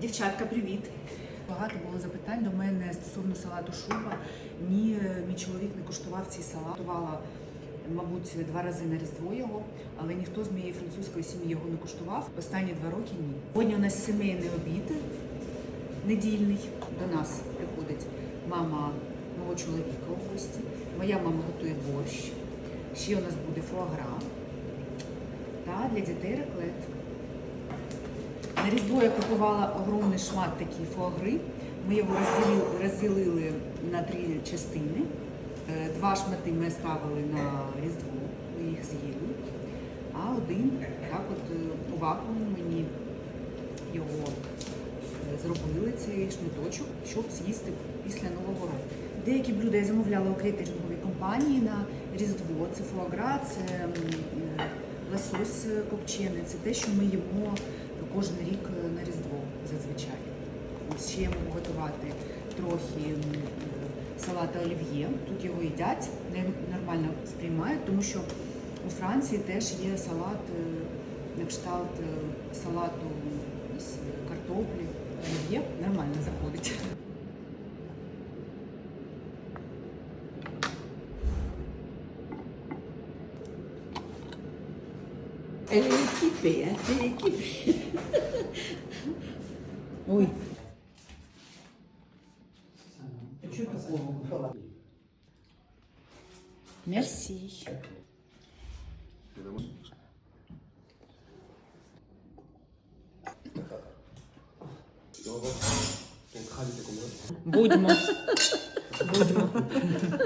Дівчатка, привіт! Багато було запитань до мене стосовно салату шуба. Ні, мій чоловік не куштував цей салат. Готувала, мабуть, два рази на різдво його, але ніхто з моєї французької сім'ї його не куштував. Останні два роки ні. Сьогодні у нас сімейний обід недільний. До нас приходить мама мого чоловіка у гості. Моя мама готує борщ. Ще у нас буде фуагра. Та для дітей реклет. Різдво я купувала огромний шмат такий фуагри. Ми його розділили, на три частини. Е, Два шмати ми ставили на Різдво, ми їх з'їли. А один так от е, у вакуумі мені його е, зробили цей шматочок, щоб з'їсти після Нового року. Деякі блюда я замовляла у кейтеринговій компанії на Різдво. Це фуагра, це лосось копчений, це те, що ми їмо кожен рік е, на Різдво зазвичай. Ось ще я можу готувати трохи е, салата олів'є. Тут його їдять, нормально сприймають, тому що у Франції теж є салат е, на кшталт салату з картоплі. Олів'є нормально заходить. Elle est équipée, hein, elle est équipée. Ой. Що такого? Мерсі. Будьмо. Будьмо.